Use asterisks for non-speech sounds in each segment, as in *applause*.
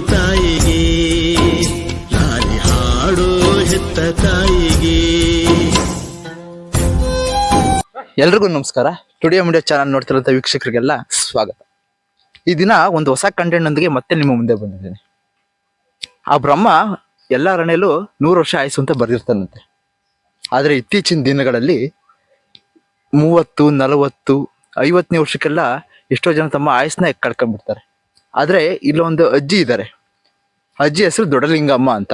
ತಾಯಿಗೆ ಲಾಲಿ ಹಾಡು ಹೆತ್ತ ತಾಯಿಗೆ. ಎಲ್ರಿಗೂ ನಮಸ್ಕಾರ. ಟುಡಿಯೋ ಮೀಡಿಯಾ ಚಾನಲ್ ನೋಡ್ತಿರೋಂಥ ವೀಕ್ಷಕರಿಗೆಲ್ಲ ಸ್ವಾಗತ. ಈ ದಿನ ಒಂದು ಹೊಸ ಕಂಟೆಂಟ್ ನೊಂದಿಗೆ ಮತ್ತೆ ನಿಮ್ಮ ಮುಂದೆ ಬಂದಿದ್ದೇನೆ. ಆ ಬ್ರಹ್ಮ ಎಲ್ಲ ಅರಣ್ಯಲ್ಲೂ ನೂರು ವರ್ಷ ಆಯಸ್ಸು ಅಂತ ಬರೆದಿರ್ತಾನಂತೆ. ಆದರೆ ಇತ್ತೀಚಿನ ದಿನಗಳಲ್ಲಿ ಮೂವತ್ತು, ನಲವತ್ತು, ಐವತ್ತನೇ ವರ್ಷಕ್ಕೆಲ್ಲ ಎಷ್ಟೋ ಜನ ತಮ್ಮ ಆಯಸ್ಸನ್ನ ಕಳ್ಕೊಂಡ್ಬಿಡ್ತಾರೆ. ಆದರೆ ಇಲ್ಲೊಂದು ಅಜ್ಜಿ ಇದ್ದಾರೆ ಅಜ್ಜಿ ಹೆಸರು ದೊಡ್ಡಲಿಂಗಮ್ಮ ಅಂತ.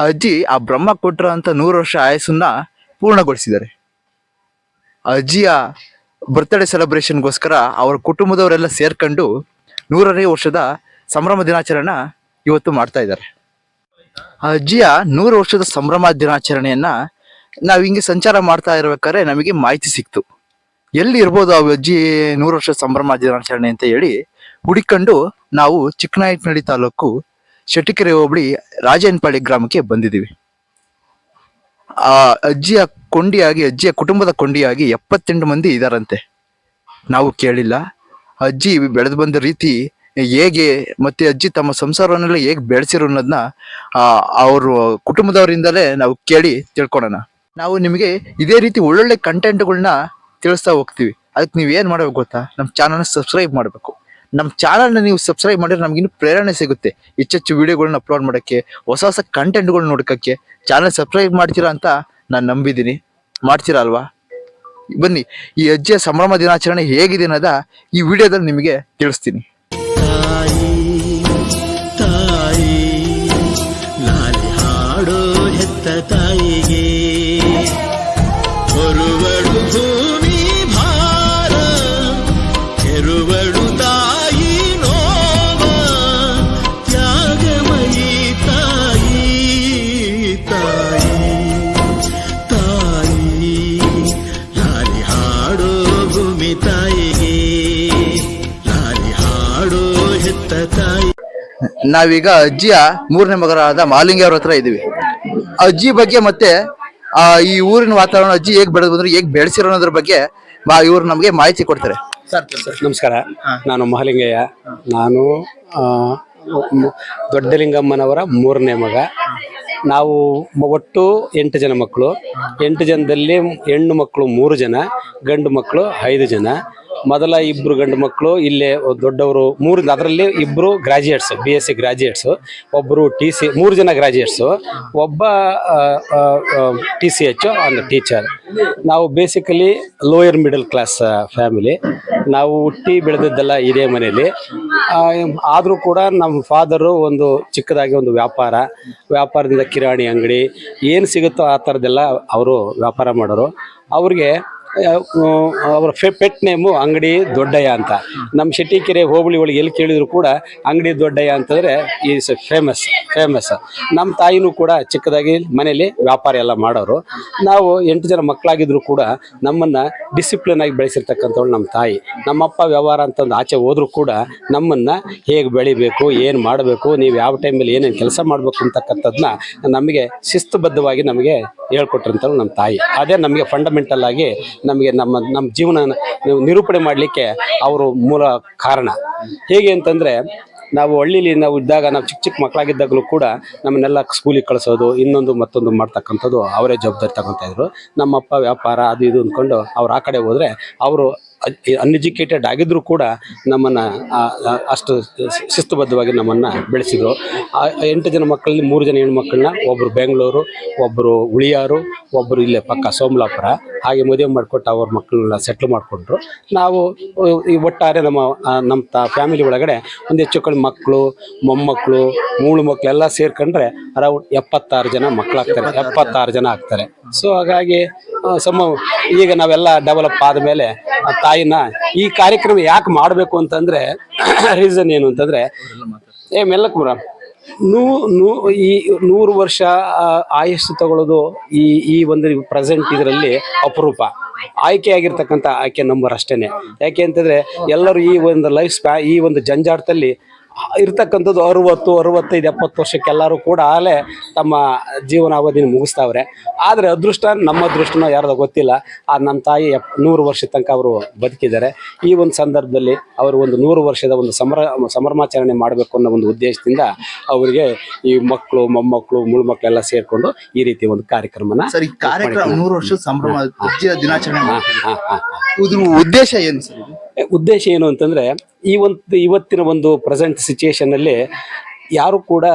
ಅಜ್ಜಿ ಆ ಬ್ರಹ್ಮ ಕೊಟ್ಟಿರೋ ಅಂತ ನೂರು ವರ್ಷ ಆಯಸ್ಸನ್ನ ಪೂರ್ಣಗೊಳಿಸಿದ್ದಾರೆ. ಅಜ್ಜಿಯ ಬರ್ತ್ಡೇ ಸೆಲೆಬ್ರೇಷನ್ಗೋಸ್ಕರ ಅವರ ಕುಟುಂಬದವರೆಲ್ಲ ಸೇರ್ಕೊಂಡು ನೂರನೇ ವರ್ಷದ ಸಂಭ್ರಮ ದಿನಾಚರಣೆ ಇವತ್ತು ಮಾಡ್ತಾ ಇದ್ದಾರೆ. ಅಜ್ಜಿಯ ನೂರು ವರ್ಷದ ಸಂಭ್ರಮ ದಿನಾಚರಣೆಯನ್ನ ನಾವು ಹಿಂಗೆ ಸಂಚಾರ ಮಾಡ್ತಾ ಇರ್ಬೇಕಾದ್ರೆ ನಮಗೆ ಮಾಹಿತಿ ಸಿಕ್ತು. ಎಲ್ಲಿ ಇರ್ಬೋದು ಆ ಅಜ್ಜಿ ನೂರು ವರ್ಷದ ಸಂಭ್ರಮ ದಿನಾಚರಣೆ ಅಂತ ಹೇಳಿ ಹುಡುಕೊಂಡು ನಾವು ಚಿಕ್ಕನಾಯಕನಹಳ್ಳಿ ತಾಲೂಕು ಶೆಟ್ಟಿಕೆರೆ ಹೋಬಳಿ ರಾಜೇನಪಾಳ್ಯ ಗ್ರಾಮಕ್ಕೆ ಬಂದಿದ್ದೀವಿ. ಆ ಅಜ್ಜಿಯ ಕೊಂಡಿಯಾಗಿ, ಅಜ್ಜಿಯ ಕುಟುಂಬದ ಕೊಂಡಿಯಾಗಿ ಎಪ್ಪತ್ತೆಂಟು ಮಂದಿ ಇದಾರಂತೆ. ನಾವು ಕೇಳಿಲ್ಲ. ಅಜ್ಜಿ ಬೆಳೆದು ಬಂದ ರೀತಿ ಹೇಗೆ ಮತ್ತೆ ಅಜ್ಜಿ ತಮ್ಮ ಸಂಸಾರವನ್ನೆಲ್ಲ ಹೇಗೆ ಬೆಳೆಸಿರು ಅನ್ನೋದನ್ನ ಆ, ಅವರು ಕುಟುಂಬದವರಿಂದಲೇ ನಾವು ಕೇಳಿ ತಿಳ್ಕೊಳೋಣ. ನಾವು ನಿಮಗೆ ಇದೇ ರೀತಿ ಒಳ್ಳೊಳ್ಳೆ ಕಂಟೆಂಟ್ಗಳನ್ನ ತಿಳಿಸ್ತಾ ಹೋಗ್ತೀವಿ. ಅದಕ್ಕೆ ನೀವು ಏನು ಮಾಡಬೇಕು ಗೊತ್ತಾ? ನಮ್ಮ ಚಾನಲ್ನ ಸಬ್ಸ್ಕ್ರೈಬ್ ಮಾಡಬೇಕು. ನಮ್ಮ ಚಾನಲ್ನ ನೀವು ಸಬ್ಸ್ಕ್ರೈಬ್ ಮಾಡಿದ್ರೆ ನಮ್ಗೆ ಇನ್ನೂ ಪ್ರೇರಣೆ ಸಿಗುತ್ತೆ. ಹೆಚ್ಚೆಚ್ಚು ವಿಡಿಯೋಗಳನ್ನ ಅಪ್ಲೋಡ್ ಮಾಡೋಕ್ಕೆ, ಹೊಸ ಹೊಸ ಕಂಟೆಂಟ್ಗಳನ್ನ ನೋಡ್ಕೋಕ್ಕೆ. ಚಾನಲ್ ಸಬ್ಸ್ಕ್ರೈಬ್ ಮಾಡ್ತೀರಾ ಅಂತ ನಾನು ನಂಬಿದ್ದೀನಿ. ಮಾಡ್ತೀರಾ ಅಲ್ವಾ? ಬನ್ನಿ, ಈ ಅಜ್ಜಿಯ ಸಂಭ್ರಮ ದಿನಾಚರಣೆ ಹೇಗಿದೆ ಅನ್ನೋದ ಈ ವಿಡಿಯೋದಲ್ಲಿ ನಿಮಗೆ ತಿಳಿಸ್ತೀನಿ. ಭೂಮಿ ತಾಯಿಗೆ ಲಾಲಿ ಹಾಡೋ ಹೆತ್ತ ತಾಯಿ. ನಾವೀಗ ಅಜ್ಜಿಯ ಮೂರನೇ ಮಗರಾದ ಮಾಲಿಂಗಿ ಅವ್ರ ಹತ್ರ ಇದೀವಿ ಅಜ್ಜಿ ಬಗ್ಗೆ ಮತ್ತೆ ಆ ಈ ಊರಿನ ವಾತಾವರಣ ಅಜ್ಜಿ ಹೇಗ್ ಬೆಳೆದು ಬಂದ್ರು ಹೇಗ್ ಬೆಳೆಸಿರೋ ಅನ್ನೋದ್ರ ಬಗ್ಗೆ ಬಾ- ಇವ್ರು ನಮಗೆ ಮಾಹಿತಿ ಕೊಡ್ತಾರೆ. ನಮಸ್ಕಾರ. ನಾನು ಮಹಲಿಂಗಯ್ಯ. ನಾನು ಆ, ಮ- ದೊಡ್ಡಲಿಂಗಮ್ಮನವರ ಮೂರನೇ ಮಗ. ನಾವು ಒಟ್ಟು ಎಂಟು ಜನ ಮಕ್ಕಳು. ಎಂಟು ಜನದಲ್ಲಿ ಹೆಣ್ಣು ಮಕ್ಕಳು ಮೂರು ಜನ, ಗಂಡು ಮಕ್ಕಳು ಐದು ಜನ. ಮೊದಲ ಇಬ್ರು ಗಂಡು ಮಕ್ಕಳು, ಇಲ್ಲೇ ದೊಡ್ಡವರು ಮೂರು ಅದರಲ್ಲಿ ಇಬ್ರು graduates B S C graduates ಒಬ್ಬರು ಟಿ ಸಿ ಮೂರು ಜನ ಗ್ರಾಜುಯೇಟ್ಸು ಒಬ್ಬ ಟಿ ಸಿ ಎಚ್ ಒಂದು ಟೀಚರ್ ನಾವು basically lower middle class family ನಾವು ಹುಟ್ಟಿ ಬೆಳೆದಿದ್ದೆಲ್ಲ ಇದೇ ಮನೆಯಲ್ಲಿ. ಆದರೂ ಕೂಡ ನಮ್ಮ ಫಾದರು ಒಂದು ಚಿಕ್ಕದಾಗಿ ಒಂದು ವ್ಯಾಪಾರ, ವ್ಯಾಪಾರದಿಂದ ಕಿರಾಣಿ ಅಂಗಡಿ, ಏನು ಸಿಗುತ್ತೋ ಆ ಥರದ್ದೆಲ್ಲ ಅವರು ವ್ಯಾಪಾರ ಮಾಡೋರು. ಅವ್ರಿಗೆ ಅವರ ಫೆ ಪೆಟ್ ನೇಮು ಅಂಗಡಿ ದೊಡ್ಡಯ್ಯ ಅಂತ. ನಮ್ಮ ಶೆಟ್ಟಿಕೆರೆ ಹೋಬಳಿ ಒಳಗೆ ಎಲ್ಲಿ ಕೇಳಿದ್ರು ಕೂಡ ಅಂಗಡಿ ದೊಡ್ಡಯ್ಯ ಅಂತಂದರೆ ಈಸ್ ಫೇಮಸ್ ಫೇಮಸ್ ನಮ್ಮ ತಾಯಿನೂ ಕೂಡ ಚಿಕ್ಕದಾಗಿ ಮನೇಲಿ ವ್ಯಾಪಾರ ಎಲ್ಲ ಮಾಡೋರು. ನಾವು ಎಂಟು ಜನ ಮಕ್ಕಳಾಗಿದ್ರು ಕೂಡ ನಮ್ಮನ್ನು ಡಿಸಿಪ್ಲಿನ್ ಆಗಿ ಬೆಳೆಸಿರ್ತಕ್ಕಂಥವ್ಳು ನಮ್ಮ ತಾಯಿ. ನಮ್ಮಪ್ಪ ವ್ಯವಹಾರ ಅಂತಂದು ಆಚೆ ಹೋದರೂ ಕೂಡ ನಮ್ಮನ್ನು ಹೇಗೆ ಬೆಳಿಬೇಕು, ಏನು ಮಾಡಬೇಕು, ನೀವು ಯಾವ ಟೈಮಲ್ಲಿ ಏನೇನು ಕೆಲಸ ಮಾಡಬೇಕು ಅಂತಕ್ಕಂಥದ್ದನ್ನ ನಮಗೆ ಶಿಸ್ತುಬದ್ಧವಾಗಿ ನಮಗೆ ಹೇಳ್ಕೊಟ್ರಂಥವ್ರು ನಮ್ಮ ತಾಯಿ. ಅದೇ ನಮಗೆ ಫಂಡಮೆಂಟಲ್ ಆಗಿ ನಮಗೆ ನಮ್ಮ ನಮ್ಮ ಜೀವನ ನಿರೂಪಣೆ ಮಾಡಲಿಕ್ಕೆ ಅವರು ಮೂಲ ಕಾರಣ. ಹೇಗೆ ಅಂತಂದರೆ, ನಾವು ಹಳ್ಳಿಲಿ ನಾವು ಇದ್ದಾಗ, ನಾವು ಚಿಕ್ಕ ಚಿಕ್ಕ ಮಕ್ಕಳಾಗಿದ್ದಾಗಲೂ ಕೂಡ ನಮ್ಮನ್ನೆಲ್ಲ ಸ್ಕೂಲಿಗೆ ಕಳಿಸೋದು, ಇನ್ನೊಂದು ಮತ್ತೊಂದು ಮಾಡ್ತಕ್ಕಂಥದ್ದು ಅವರೇ ಜವಾಬ್ದಾರಿ ತಗೊತಾ ಇದ್ರು. ನಮ್ಮಪ್ಪ ವ್ಯಾಪಾರ, ಅದು ಇದು ಅಂದ್ಕೊಂಡು ಅವ್ರು ಆ ಕಡೆ ಹೋದರೆ, ಅವರು ಅನ್ಎಜುಕೇಟೆಡ್ ಆಗಿದ್ದರೂ ಕೂಡ ನಮ್ಮನ್ನು ಅಷ್ಟು ಶಿಸ್ತುಬದ್ಧವಾಗಿ ನಮ್ಮನ್ನು ಬೆಳೆಸಿದರು. ಆ, ಎಂಟು ಜನ ಮಕ್ಕಳಲ್ಲಿ ಮೂರು ಜನ ಹೆಣ್ಮಕ್ಳನ್ನ ಒಬ್ಬರು ಬೆಂಗಳೂರು ಒಬ್ಬರು ಉಳಿಯಾರು ಒಬ್ಬರು ಇಲ್ಲೇ ಪಕ್ಕ ಸೋಮಲಾಪುರ. ಹಾಗೆ ಮದುವೆ ಮಾಡಿಕೊಟ್ಟು ಅವ್ರ ಮಕ್ಕಳನ್ನ ಸೆಟ್ಲ್ ಮಾಡಿಕೊಂಡ್ರು. ನಾವು ಈ ಒಟ್ಟಾರೆ ನಮ್ಮ ನಮ್ಮ ತ ಫ್ಯಾಮಿಲಿ ಒಳಗಡೆ ಒಂದು ಹೆಚ್ಚು ಕಡಿಮೆ ಮಕ್ಕಳು, ಮೊಮ್ಮಕ್ಕಳು, ಮೂಳು ಮಕ್ಕಳೆಲ್ಲ ಸೇರ್ಕೊಂಡ್ರೆ ಅರೌಂಡ್ ಎಪ್ಪತ್ತಾರು ಜನ ಮಕ್ಕಳಾಗ್ತಾರೆ, ಎಪ್ಪತ್ತಾರು ಜನ ಆಗ್ತಾರೆ. ಸೊ ಹಾಗಾಗಿ ಸಮ ಈಗ ನಾವೆಲ್ಲ ಡೆವಲಪ್ ಆದಮೇಲೆ, ಆ, ತಾಯಿನ ಈ ಕಾರ್ಯಕ್ರಮ ಯಾಕೆ ಮಾಡಬೇಕು ಅಂತಂದ್ರೆ *coughs* ರೀಸನ್ ಏನು ಅಂತಂದ್ರೆ, ಏ, ಮೆಲ್ಲಕ್ ಕುಮಾರ ನೂ ನೂ, ಈ ನೂರು ವರ್ಷ ಆಯುಸ್ಸು ತಗೊಳ್ಳೋದು ಈ ಈ ಒಂದು ಪ್ರೆಸೆಂಟ್ ಇದರಲ್ಲಿ ಅಪರೂಪ. ಆಯ್ಕೆ ಆಗಿರ್ತಕ್ಕಂಥ ಆಯ್ಕೆ ನಂಬರ್ ಅಷ್ಟೇನೆ. ಯಾಕೆ ಅಂತಂದ್ರೆ, ಎಲ್ಲರೂ ಈ ಒಂದು ಲೈಫ್ ಸ್ಪ್ಯಾ ಈ ಒಂದು ಜಂಜಾಟದಲ್ಲಿ ಇರ್ತಕ್ಕಂಥದ್ದು ಅರುವತ್ತು ಅರುವತ್ತೈದು ಎಪ್ಪತ್ತು ವರ್ಷಕ್ಕೆ ಎಲ್ಲರೂ ಕೂಡ ಆಗಲೇ ತಮ್ಮ ಜೀವನಾವಧಿನ ಮುಗಿಸ್ತಾವ್ರೆ. ಆದರೆ ಅದೃಷ್ಟ ನಮ್ಮ ಅದೃಷ್ಟನೋ ಯಾರ್ದೋ ಗೊತ್ತಿಲ್ಲ. ಆ ನಮ್ಮ ತಾಯಿ ಎಪ್ ನೂರು ವರ್ಷದ ತನಕ ಅವರು ಬದುಕಿದ್ದಾರೆ. ಈ ಒಂದು ಸಂದರ್ಭದಲ್ಲಿ ಅವರು ಒಂದು ನೂರು ವರ್ಷದ ಒಂದು ಸಮರ ಸಂಭ್ರಮಾಚರಣೆ ಮಾಡಬೇಕು ಅನ್ನೋ ಒಂದು ಉದ್ದೇಶದಿಂದ ಅವರಿಗೆ ಈ ಮಕ್ಕಳು ಮೊಮ್ಮಕ್ಕಳು ಮುಳು ಮಕ್ಕಳೆಲ್ಲ ಸೇರಿಕೊಂಡು ಈ ರೀತಿ ಒಂದು ಕಾರ್ಯಕ್ರಮನ ಸರಿ ಕಾರ್ಯಕ್ರಮ ನೂರು ವರ್ಷದ ಸಂಭ್ರಮ ದಿನಾಚರಣೆ ಉದ್ದೇಶ ಏನು ಸರ್ ಉದ್ದೇಶ ಏನು ಅಂತಂದ್ರೆ ಈ ಒಂದು ಇವತ್ತಿನ ಒಂದು ಪ್ರೆಸೆಂಟ್ ಸಿಚುಯೇಷನ್ ಅಲ್ಲಿ ಯಾರು ಕೂಡ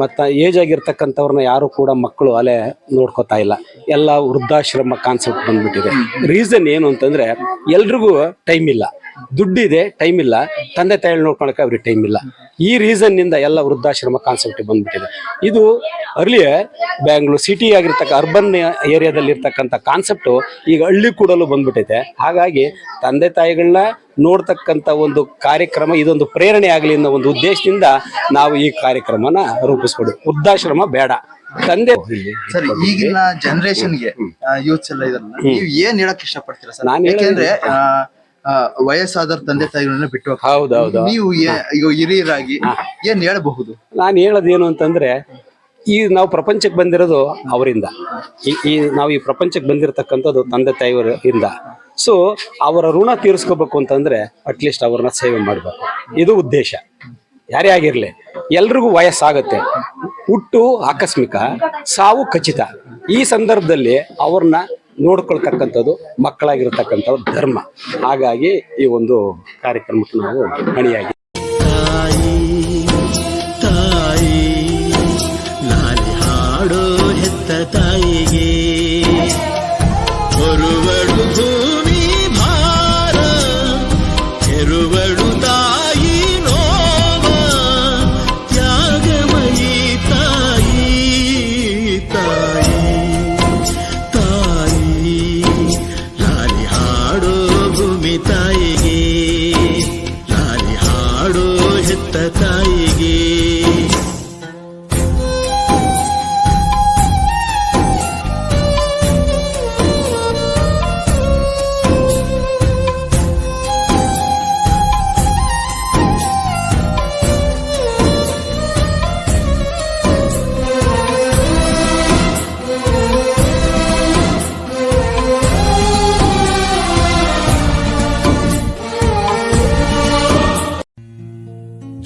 ಮತ್ತು ಏಜ್ ಆಗಿರ್ತಕ್ಕಂಥವ್ರನ್ನ ಯಾರು ಕೂಡ ಮಕ್ಕಳು ಅಲೆ ನೋಡ್ಕೋತಾ ಇಲ್ಲ. ಎಲ್ಲ ವೃದ್ಧಾಶ್ರಮ ಕಾನ್ಸೆಪ್ಟ್ ಬಂದ್ಬಿಟ್ಟಿದೆ. ರೀಸನ್ ಏನು ಅಂತಂದ್ರೆ ಎಲ್ರಿಗೂ ಟೈಮ್ ಇಲ್ಲ. ದುಡ್ಡಿದೆ ಟೈಮ್ ಇಲ್ಲ. ತಂದೆ ತಾಯಿ ನೋಡ್ಕೊಳಕ್ಕೆ ಅವ್ರಿಗೆ ಟೈಮ್ ಇಲ್ಲ. ಈ ರೀಸನ್ನಿಂದ ಎಲ್ಲ ವೃದ್ಧಾಶ್ರಮ ಕಾನ್ಸೆಪ್ಟ್ ಬಂದ್ಬಿಟ್ಟಿದೆ. ಇದು ಅರ್ಲಿಯೇ ಬ್ಯಾಂಗ್ಳೂರ್ ಸಿಟಿ ಆಗಿರ್ತಕ್ಕ ಅರ್ಬನ್ ಏರಿಯಾದಲ್ಲಿ ಇರ್ತಕ್ಕಂಥ ಕಾನ್ಸೆಪ್ಟು ಈಗ ಹಳ್ಳಿ ಕೂಡಲು ಬಂದ್ಬಿಟ್ಟಿದೆ ಹಾಗಾಗಿ ತಂದೆ ತಾಯಿಗಳನ್ನ ನೋಡ್ತಕ್ಕಂಥ ಒಂದು ಕಾರ್ಯಕ್ರಮ ಇದೊಂದು ಪ್ರೇರಣೆ ಆಗಲಿ ಅನ್ನೋ ಒಂದು ಉದ್ದೇಶದಿಂದ ನಾವು ಈ ಕಾರ್ಯಕ್ರಮನ ರೂಪಿಸ್ಕೊಡು. ವೃದ್ಧಾಶ್ರಮ ಬೇಡ. ತಂದೆ ಸರ್ ಈಗಿನ ಜನರೇಷನ್ಗೆ ಯೂತ್ಸ್ ಎಲ್ಲ ಇದನ್ನ ನೀವು ಏನ್ ಹೇಳಕ್ ಇಷ್ಟಪಡ್ತೀರಾ ಸರ್? ನಾನು ಯಾಕೆಂದ್ರೆ ವಯಸ್ಸಾದವ್ರ ತಂದೆ ತಾಯಿಗಳನ್ನ ಬಿಟ್ಟು. ಹೌದೌದು ನೀವು ಹಿರಿಯರಾಗಿ ಏನ್ ಹೇಳಬಹುದು? ನಾನು ಹೇಳೋದೇನು ಅಂತಂದ್ರೆ ಈ ನಾವು ಪ್ರಪಂಚಕ್ಕೆ ಬಂದಿರೋದು ಅವರಿಂದ. ಈ ಈ ನಾವು ಈ ಪ್ರಪಂಚಕ್ಕೆ ಬಂದಿರತಕ್ಕಂಥದ್ದು ತಂದೆ ತಾಯಿಯವರಿಂದ ಸೊ ಅವರ ಋಣ ತೀರಿಸ್ಕೋಬೇಕು ಅಂತಂದ್ರೆ ಅಟ್ಲೀಸ್ಟ್ ಅವ್ರನ್ನ ಸೇವೆ ಮಾಡಬೇಕು. ಇದು ಉದ್ದೇಶ. ಯಾರೇ ಆಗಿರಲಿ ಎಲ್ರಿಗೂ ವಯಸ್ಸಾಗುತ್ತೆ. ಹುಟ್ಟು ಆಕಸ್ಮಿಕ ಸಾವು ಖಚಿತ. ಈ ಸಂದರ್ಭದಲ್ಲಿ ಅವ್ರನ್ನ ನೋಡ್ಕೊಳ್ತಕ್ಕಂಥದ್ದು ಮಕ್ಕಳಾಗಿರ್ತಕ್ಕಂಥದ್ದು ಧರ್ಮ. ಹಾಗಾಗಿ ಈ ಒಂದು ಕಾರ್ಯಕ್ರಮಕ್ಕೆ ನಾವು ಹಣಿಯಾಗಿ ತಾಯಿ ಲಾಲಿ ಹಾಡೋ ಹೆತ್ತ ತಾಯಿಗೆ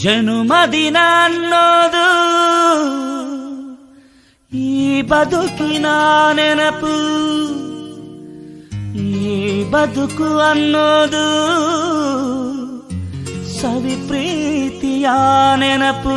ಜನುಮದಿನ ಅನ್ನೋದು ಈ ಬದುಕಿನ ನೆನಪು ಈ ಬದುಕು ಅನ್ನೋದು ಸವಿ ಪ್ರೀತಿಯ ನೆನಪು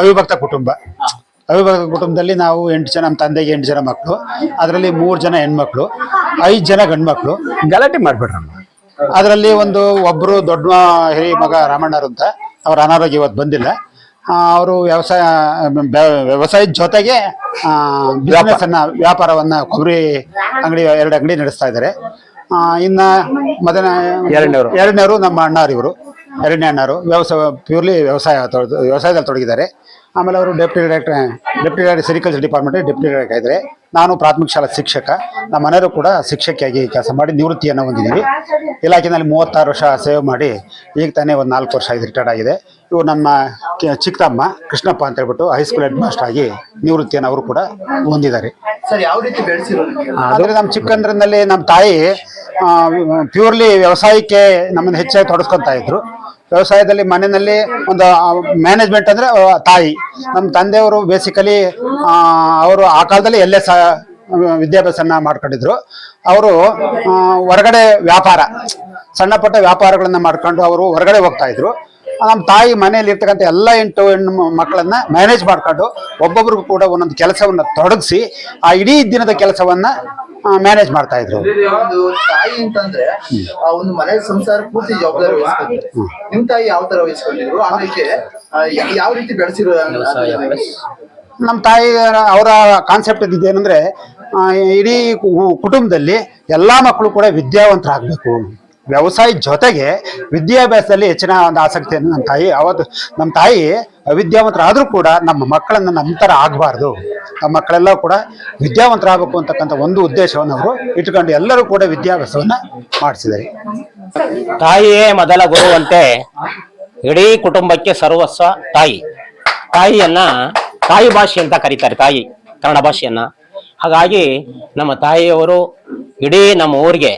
ಅವಿಭಕ್ತ ಕುಟುಂಬ. ಅವಿಭಕ್ತ ಕುಟುಂಬದಲ್ಲಿ ನಾವು ಎಂಟು ಜನ ನಮ್ಮ ತಂದೆಗೆ ಎಂಟು ಜನ ಮಕ್ಕಳು ಅದರಲ್ಲಿ ಮೂರು ಜನ ಹೆಣ್ಮಕ್ಳು ಐದು ಜನ ಗಂಡ್ಮಕ್ಳು. ಗಲಾಟೆ ಮಾಡ್ಬೇಡ್ರಮ್ಮ ಅದರಲ್ಲಿ ಒಂದು ಒಬ್ಬರು ದೊಡ್ಡ ಹಿರಿಯ ಮಗ ರಾಮಣ್ಣರು ಅಂತ. ಅವ್ರ ಅನಾರೋಗ್ಯ ಇವತ್ತು ಬಂದಿಲ್ಲ. ಅವರು ವ್ಯವಸಾಯ ವ್ಯ- ವ್ಯವಸಾಯದ ಜೊತೆಗೆ ಬಿಸ್ನೆಸ್ ಅನ್ನ ವ್ಯಾಪಾರವನ್ನ ಕೊಬ್ಬರಿ ಅಂಗಡಿ ಎರಡು ಅಂಗಡಿ ನಡೆಸ್ತಾ ಇದ್ದಾರೆ. ಇನ್ನ ಮೊದಲ ಎರಡನೇವರು. ಎರಡನೇವರು ನಮ್ಮ ಅಣ್ಣಾರು ಇವರು. ಎರಡನೇ ಅಣ್ಣಾರು. ವ್ಯವಸಾಯ ಪ್ಯೂರ್ಲಿ ವ್ಯವಸಾಯ ವ್ಯವಸಾಯದಲ್ಲಿ ತೊಡಗಿದ್ದಾರೆ. ಆಮೇಲೆ ಅವರು deputy director deputy director sericulture department deputy director ಇದ್ದಾರೆ. ನಾನು ಪ್ರಾಥಮಿಕ ಶಾಲಾ ಶಿಕ್ಷಕ. ನಮ್ಮ ಮನೆಯವರು ಕೂಡ ಶಿಕ್ಷಕಿಯಾಗಿ ಕೆಲಸ ಮಾಡಿ ನಿವೃತ್ತಿಯನ್ನು ಹೊಂದಿದ್ದೀವಿ. ಇಲಾಖೆಯಲ್ಲಿ ಮೂವತ್ತಾರು ವರ್ಷ ಸೇವೆ ಮಾಡಿ ಈಗ ತಾನೇ ಒಂದು ನಾಲ್ಕು ವರ್ಷ ಆಗಿದೆ ರಿಟೈರ್ಡ್ ಆಗಿದೆ. ಇವರು ನಮ್ಮ ಚಿಕ್ಕಮ್ಮ ಕೃಷ್ಣಪ್ಪ ಅಂತ ಹೇಳ್ಬಿಟ್ಟು ಹೈಸ್ಕೂಲ್ ಹೆಡ್ ಮಾಸ್ಟರ್ ಆಗಿ ನಿವೃತ್ತಿಯನ್ನು ಅವರು ಕೂಡ ಹೊಂದಿದ್ದಾರೆ. ಆದರೆ ನಮ್ಮ ಚಿಕ್ಕಂದ್ರಿನಲ್ಲಿ ನಮ್ಮ ತಾಯಿ ಪ್ಯೂರ್ಲಿ ವ್ಯವಸಾಯಕ್ಕೆ ನಮ್ಮನ್ನು ಹೆಚ್ಚಾಗಿ ತೊಡಸ್ಕೊತಾ ಇದ್ರು. ವ್ಯವಸಾಯದಲ್ಲಿ ಮನೆಯಲ್ಲಿ ಒಂದು ಮ್ಯಾನೇಜ್ಮೆಂಟ್ ಅಂದ್ರೆ ತಾಯಿ. ನಮ್ಮ ತಂದೆಯವರು ಬೇಸಿಕಲಿ ಅವರು ಆ ಕಾಲದಲ್ಲಿ ಎಲ್ಲೇ ಸ ವಿದ್ಯಾಭ್ಯಾಸನ ಮಾಡ್ಕೊಂಡಿದ್ರು. ಅವರು ಹೊರಗಡೆ ವ್ಯಾಪಾರ, ಸಣ್ಣ ಪುಟ್ಟ ವ್ಯಾಪಾರಗಳನ್ನು ಮಾಡ್ಕೊಂಡು ಅವರು ಹೊರಗಡೆ ಹೋಗ್ತಾ ಇದ್ರು. ನಮ್ಮ ತಾಯಿ ಮನೆಯಲ್ಲಿ ಇರ್ತಕ್ಕಂಥ ಎಲ್ಲ ಎಂಟು ಹೆಣ್ಣು ಮಕ್ಕಳನ್ನ ಮ್ಯಾನೇಜ್ ಮಾಡ್ಕೊಂಡು ಒಬ್ಬೊಬ್ರಿಗೂ ಕೂಡ ಒಂದೊಂದು ಕೆಲಸವನ್ನ ತೊಡಗಿಸಿ ಆ ಇಡೀ ದಿನದ ಕೆಲಸವನ್ನ ಮ್ಯಾನೇಜ್ ಮಾಡ್ತಾ ಇದ್ರು. ಒಂದು ತಾಯಿ ಅಂತಂದ್ರೆ ಆ ಒಂದು ಮನೆ ಸಂಸಾರ ಪೂರ್ತಿ ಜವಾಬ್ದಾರಿ ನಿಮ್ ತಾಯಿ ಯಾವ ತರ ವಹಿಸ್ಕೊಂಡಿದ್ರು? ಯಾವ ರೀತಿ ಬೆಳೆಸಿರೋ ನಮ್ಮ ತಾಯಿ ಅವರ ಕಾನ್ಸೆಪ್ಟ್ ಇದೇನಂದ್ರೆ ಇಡೀ ಕುಟುಂಬದಲ್ಲಿ ಎಲ್ಲಾ ಮಕ್ಕಳು ಕೂಡ ವಿದ್ಯಾವಂತರಾಗಬೇಕು. ವ್ಯವಸಾಯ ಜೊತೆಗೆ ವಿದ್ಯಾಭ್ಯಾಸದಲ್ಲಿ ಹೆಚ್ಚಿನ ಒಂದು ಆಸಕ್ತಿಯನ್ನು ನಮ್ಮ ತಾಯಿ, ಅವತ್ತು ನಮ್ಮ ತಾಯಿ ಅವಿದ್ಯಾವಂತರಾದ್ರೂ ಕೂಡ ನಮ್ಮ ಮಕ್ಕಳನ್ನ ನಮ್ಮ ಥರ ಆಗಬಾರ್ದು. ನಮ್ಮ ಮಕ್ಕಳೆಲ್ಲ ಕೂಡ ವಿದ್ಯಾವಂತರಾಗಬೇಕು ಅಂತಕ್ಕಂಥ ಒಂದು ಉದ್ದೇಶವನ್ನು ಅವರು ಇಟ್ಕೊಂಡು ಎಲ್ಲರೂ ಕೂಡ ವಿದ್ಯಾಭ್ಯಾಸವನ್ನ ಮಾಡಿಸಿದ್ದಾರೆ. ತಾಯಿಯೇ ಮೊದಲ ಗುರುವಂತೆ ಇಡೀ ಕುಟುಂಬಕ್ಕೆ ಸರ್ವಸ್ವ ತಾಯಿ. ತಾಯಿಯನ್ನ ತಾಯಿ ಭಾಷೆ ಅಂತ ಕರೀತಾರೆ ತಾಯಿ, ಕನ್ನಡ ಭಾಷೆಯನ್ನ. ಹಾಗಾಗಿ ನಮ್ಮ ತಾಯಿಯವರು ಇಡೀ ನಮ್ಮ ಊರಿಗೆ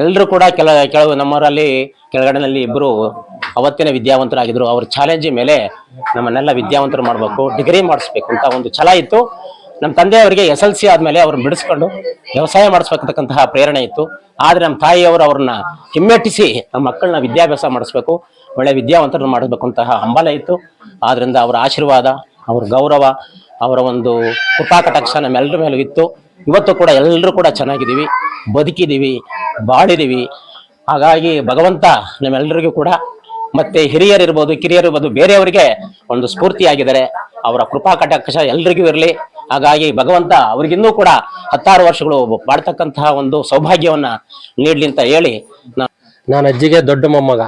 ಎಲ್ಲರೂ ಕೂಡ ಕೆಲ, ಕೆಲವು ನಮ್ಮವರಲ್ಲಿ ಕೆಳಗಡೆನಲ್ಲಿ ಇಬ್ಬರು ಅವತ್ತಿನ ವಿದ್ಯಾವಂತರಾಗಿದ್ರು. ಅವ್ರ ಚಾಲೆಂಜ್ ಮೇಲೆ ನಮ್ಮನ್ನೆಲ್ಲ ವಿದ್ಯಾವಂತರು ಮಾಡಬೇಕು ಡಿಗ್ರಿ ಮಾಡಿಸ್ಬೇಕು ಅಂತ ಒಂದು ಛಲ ಇತ್ತು. ನಮ್ಮ ತಂದೆಯವರಿಗೆ ಎಸ್ ಎಲ್ ಸಿ ಆದಮೇಲೆ ಅವ್ರನ್ನ ಬಿಡಿಸ್ಕೊಂಡು ವ್ಯವಸಾಯ ಮಾಡಿಸ್ಬೇಕಂತಕ್ಕಂತಹ ಪ್ರೇರಣೆ ಇತ್ತು. ಆದರೆ ನಮ್ಮ ತಾಯಿಯವರು ಅವ್ರನ್ನ ಹಿಮ್ಮೆಟ್ಟಿಸಿ ನಮ್ಮ ಮಕ್ಕಳನ್ನ ವಿದ್ಯಾಭ್ಯಾಸ ಮಾಡಿಸ್ಬೇಕು, ಒಳ್ಳೆ ವಿದ್ಯಾವಂತರನ್ನು ಮಾಡಬೇಕು ಅಂತಹ ಹಂಬಲ ಇತ್ತು. ಆದ್ದರಿಂದ ಅವರ ಆಶೀರ್ವಾದ, ಅವ್ರ ಗೌರವ, ಅವರ ಒಂದು ಕೃಪಾ ಕಟಾಕ್ಷ ನಮ್ಮೆಲ್ಲರ ಮೇಲೂ ಇತ್ತು. ಇವತ್ತು ಕೂಡ ಎಲ್ಲರೂ ಕೂಡ ಚೆನ್ನಾಗಿದ್ದೀವಿ, ಬದುಕಿದ್ದೀವಿ. ಬಾಳಿದೀವಿ. ಹಾಗಾಗಿ ಭಗವಂತ ನಮ್ಮೆಲ್ಲರಿಗೂ ಕೂಡ ಮತ್ತೆ ಹಿರಿಯರಿರ್ಬೋದು, ಕಿರಿಯರಿರ್ಬೋದು, ಬೇರೆಯವರಿಗೆ ಒಂದು ಸ್ಫೂರ್ತಿಯಾಗಿದ್ದಾರೆ. ಅವರ ಕೃಪಾ ಕಟಾಕ್ಷ ಎಲ್ರಿಗೂ ಇರಲಿ. ಹಾಗಾಗಿ ಭಗವಂತ ಅವ್ರಿಗಿನ್ನೂ ಕೂಡ ಹತ್ತಾರು ವರ್ಷಗಳು ಮಾಡ್ತಕ್ಕಂತಹ ಒಂದು ಸೌಭಾಗ್ಯವನ್ನ ನೀಡಲಿ ಅಂತ ಹೇಳಿ ನಾನು ಅಜ್ಜಿಗೆ ದೊಡ್ಡ ಮೊಮ್ಮಗ.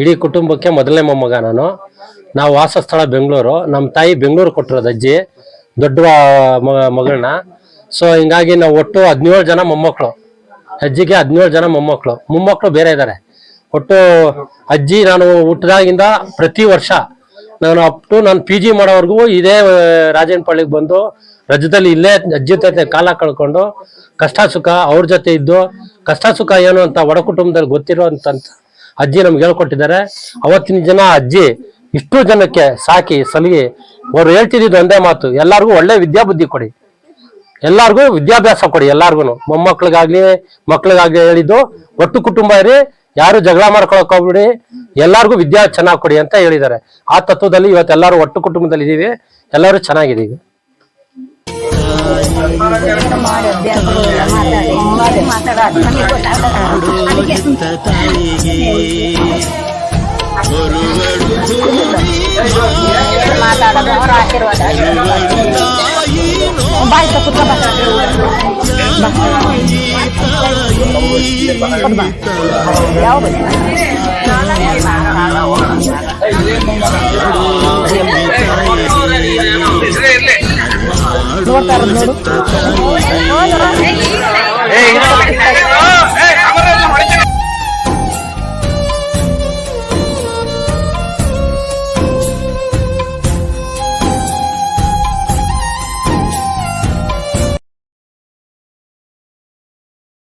ಇಡೀ ಕುಟುಂಬಕ್ಕೆ ಮೊದಲನೇ ಮೊಮ್ಮಗ ನಾನು. ನಾವು ವಾಸಸ್ಥಳ ಬೆಂಗಳೂರು. ನಮ್ಮ ತಾಯಿ ಬೆಂಗಳೂರು ಕೊಟ್ಟಿರೋದು ಅಜ್ಜಿ, ದೊಡ್ಡ ಮಗಳನ್ನ. ಸೊ ಹಿಂಗಾಗಿ ನಾವು ಒಟ್ಟು ಹದಿನೇಳು ಜನ ಮೊಮ್ಮಕ್ಕಳು ಅಜ್ಜಿಗೆ ಹದಿನೇಳು ಜನ ಮೊಮ್ಮಕ್ಕಳು ಮೊಮ್ಮಕ್ಕಳು ಬೇರೆ ಇದ್ದಾರೆ ಒಟ್ಟು ಅಜ್ಜಿ ನಾನು ಹುಟ್ಟಿದಾಗಿಂದ ಪ್ರತಿ ವರ್ಷ ನಾನು ಅಪ್ ಟು ನಾನು ಪಿ ಜಿ ಮಾಡೋವರೆಗೂ ಇದೇ ರಾಜನಪಳ್ಳಿಗೆ ಬಂದು ರಜದಲ್ಲಿ ಇಲ್ಲೇ ಅಜ್ಜಿ ಜೊತೆ ಕಾಲ ಕಳ್ಕೊಂಡು ಕಷ್ಟ ಸುಖ ಅವ್ರ ಜೊತೆ ಇದ್ದು ಕಷ್ಟ ಸುಖ ಏನು ಅಂತ ಒಡ ಕುಟುಂಬದಲ್ಲಿ ಗೊತ್ತಿರೋ ಅಜ್ಜಿ ನಮ್ಗೆ ಹೇಳ್ಕೊಟ್ಟಿದ್ದಾರೆ. ಅವತ್ತಿನ ಜನ ಅಜ್ಜಿ ಇಷ್ಟು ಜನಕ್ಕೆ ಸಾಕಿ, ಸಲಿಗೆ, ಅವ್ರು ಹೇಳ್ತಿದ್ದು ಒಂದೇ ಮಾತು, ಎಲ್ಲರಿಗೂ ಒಳ್ಳೆ ವಿದ್ಯಾಬುದ್ಧಿ ಕೊಡಿ. ಎಲ್ಲಾರ್ಗೂ ವಿದ್ಯಾಭ್ಯಾಸ ಕೊಡಿ ಎಲ್ಲಾರ್ಗು ಮೊಮ್ಮಕ್ಳಿಗಾಗ್ಲಿ, ಮಕ್ಳಿಗಾಗ್ಲಿ ಹೇಳಿದ್ದು, ಒಟ್ಟು ಕುಟುಂಬ ಇರಿ, ಯಾರು ಜಗಳ ಮಾಡ್ಕೊಳಕ್ ಹೋಗ್ಬಿಡಿ, ಎಲ್ಲಾರ್ಗು ವಿದ್ಯಾ ಚೆನ್ನಾಗಿ ಕೊಡಿ ಅಂತ ಹೇಳಿದ್ದಾರೆ. ಆ ತತ್ವದಲ್ಲಿ ಇವತ್ತು ಎಲ್ಲರೂ ಒಟ್ಟು ಕುಟುಂಬದಲ್ಲಿ ಇದೀವಿ, ಎಲ್ಲರೂ ಚೆನ್ನಾಗಿದೀವಿ ಮಾತಾಡೋದು ಆಶೀರ್ವಾದ. ತಾಯಿ ಬಾಯ್ ತಪ್ಪು ಯಾವುದು ನೋಡ್ತಾರ ನೋಡು